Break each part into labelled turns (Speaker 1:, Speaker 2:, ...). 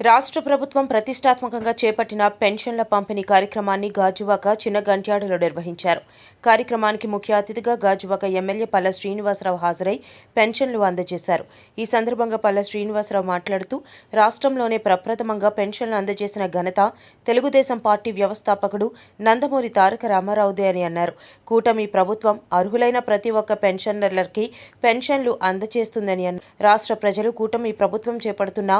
Speaker 1: రాష్ట్ర ప్రభుత్వం ప్రతిష్టాత్మకంగా చేపట్టిన పెన్షన్ల పంపిణీ కార్యక్రమాన్ని గాజువాక చిన్న గంట్యాడలో నిర్వహించారు. కార్యక్రమానికి ముఖ్య అతిథిగా గాజువాక ఎమ్మెల్యే పల్ల శ్రీనివాసరావు హాజరై పెన్షన్లు అందజేశారు. ఈ సందర్భంగా పల్ల శ్రీనివాసరావు మాట్లాడుతూ రాష్ట్రంలోనే ప్రప్రథమంగా పెన్షన్లు అందజేసిన ఘనత తెలుగుదేశం పార్టీ వ్యవస్థాపకుడు నందమూరి తారక రామారావుదే అని అన్నారు. కూటమి ప్రభుత్వం అర్హులైన ప్రతి ఒక్క పెన్షనర్లకి పెన్షన్లు అందజేస్తుందని అన్నారు. రాష్ట్ర ప్రజలు కూటమి ప్రభుత్వం చేపడుతున్న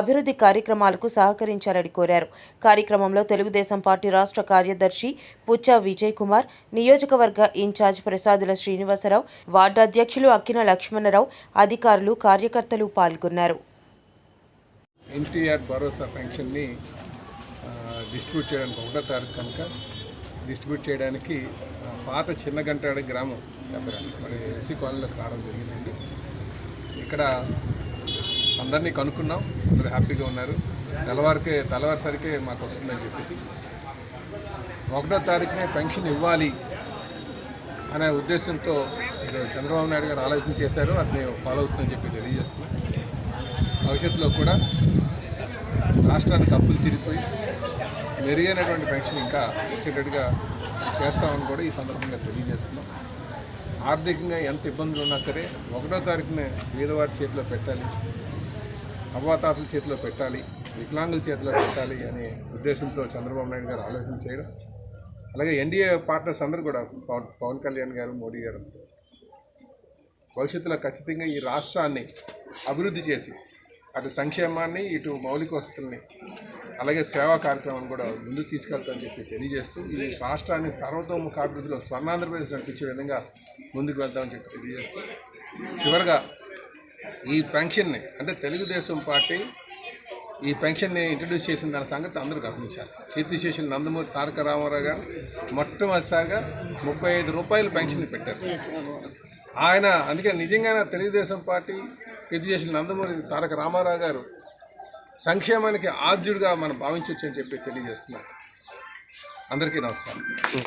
Speaker 1: అభివృద్ధి కార్యక్రమాలకు సహకరించాలని కోరారు. కార్యక్రమంలో తెలుగుదేశం పార్టీ రాష్ట్ర కార్యదర్శి పుచ్చ విజయ్ కుమార్ నియోజకవర్గ ఇన్ఛార్జ్ ప్రసాదుల శ్రీనివాసరావు వార్డు అధ్యక్షులు అక్కిన లక్ష్మణరావు అధికారులు కార్యకర్తలు పాల్గొన్నారు.
Speaker 2: ఎన్టీఆర్ భరోసా పెన్షన్ని డిస్ట్రిబ్యూట్ చేయడానికి ఒకటో తారీఖు కనుక డిస్ట్రిబ్యూట్ చేయడానికి పాత చిన్నగంటాడ గ్రామం చెప్పారు మరి ఎస్సీ కాలనీలోకి రావడం జరిగిందండి. ఇక్కడ అందరినీ కనుక్కున్నాం. అందరూ హ్యాపీగా ఉన్నారు. తెల్లవారికే తెల్లవారిసరికే మాకు వస్తుందని చెప్పేసి. ఒకటో తారీఖునే పెన్షన్ ఇవ్వాలి అనే ఉద్దేశంతో ఈరోజు చంద్రబాబు నాయుడు గారు ఆలోచన చేశారు. అది ఫాలో అవుతుందని చెప్పి తెలియజేస్తున్నాం. భవిష్యత్తులో కూడా రాష్ట్రానికి అప్పులు తీరిపోయి మెరుగైనటువంటి పెన్షన్ ఇంకా వచ్చేటట్టుగా చేస్తామని కూడా ఈ సందర్భంగా తెలియజేస్తున్నాం. ఆర్థికంగా ఎంత ఇబ్బందులు ఉన్నా సరే ఒకటో తారీఖున పేదవారి చేతిలో పెట్టాలి. అవ్వాతాతల చేతిలో పెట్టాలి వికలాంగుల చేతిలో పెట్టాలి అనే ఉద్దేశంతో చంద్రబాబు నాయుడు గారు ఆలోచన చేయడం. అలాగే ఎన్డీఏ పార్ట్నర్స్ అందరూ కూడా పవన్ పవన్ కళ్యాణ్ గారు మోడీ గారు భవిష్యత్తులో ఖచ్చితంగా ఈ రాష్ట్రాన్ని అభివృద్ధి చేసి అటు సంక్షేమాన్ని ఇటు మౌలిక వసతుల్ని అలాగే సేవా కార్యక్రమాన్ని కూడా ముందుకు తీసుకెళ్తామని చెప్పి తెలియజేస్తూ ఈ రాష్ట్రాన్ని సర్వతోముఖ అభివృద్ధిలో స్వర్ణాంధ్రప్రదేశ్ నడిపించే విధంగా ముందుకు వెళ్తామని చెప్పి తెలియజేస్తూ చివరిగా ఈ పెన్షన్ని అంటే తెలుగుదేశం పార్టీ ఈ పెన్షన్ని ఇంట్రడ్యూస్ చేసిన దాని సంగతి అందరూ గమనించాలి కీర్తి చేసిన నందమూరి తారక రామారావు గారు మొట్టమొదటిసారిగా ముప్పై ఐదు రూపాయలు పెన్షన్ పెట్టారు. ఆయన అందుకే నిజంగానే తెలుగుదేశం పార్టీ కీర్తి చేసిన నందమూరి తారక రామారావు గారు సంక్షేమానికి ఆద్యుడిగా మనం భావించవచ్చు అని చెప్పి తెలియజేస్తున్నారు అందరికీ నమస్కారం.